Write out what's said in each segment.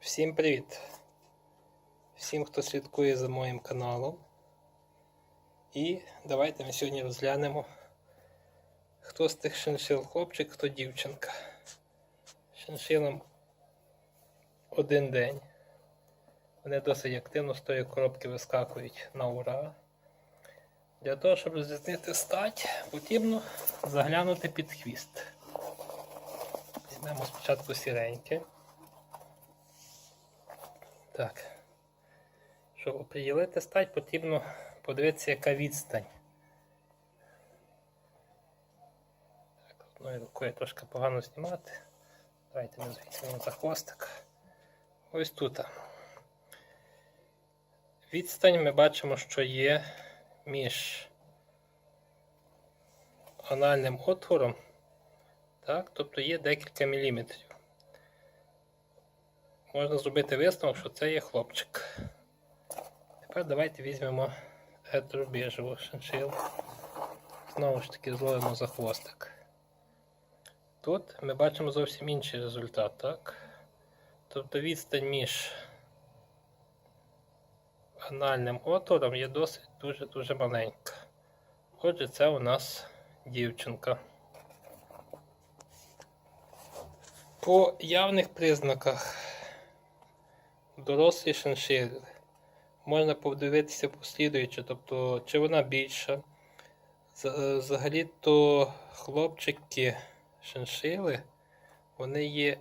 Всім привіт! Всім, хто слідкує за моїм каналом. І давайте ми сьогодні розглянемо, хто з тих шиншил хлопчик, хто дівчинка. Шиншилам один день. Вони досить активно з тої коробки вискакують на ура. Для того, щоб розрізнити стать, потрібно заглянути під хвіст. Візьмемо спочатку сіреньке. Так. Щоб оприділити стать, потрібно подивитися, яка відстань. Так, одною рукою трошки погано знімати. Давайте ми візьмемо за хвостик. Ось тут. Відстань ми бачимо, що є між анальним отвором, так, тобто є декілька міліметрів. Можна зробити висновок, що це є хлопчик. Тепер давайте візьмемо етеробіжеву шиншилу. Знову ж таки зловимо за хвостик. Тут ми бачимо зовсім інший результат, так? Тобто відстань між анальним отвором є досить дуже-дуже маленька. Отже, це у нас дівчинка. По явних признаках дорослі шиншили можна подивитися послідуючи, тобто чи вона більша. Взагалі-то хлопчики шиншили, вони є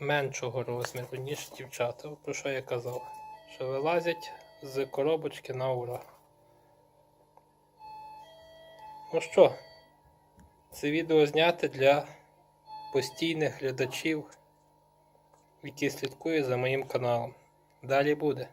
меншого розміру, ніж дівчата. Про що я казав? Що вилазять з коробочки на ура. Ну що, це відео зняте для постійних глядачів, які слідкують за моїм каналом. Далі буде.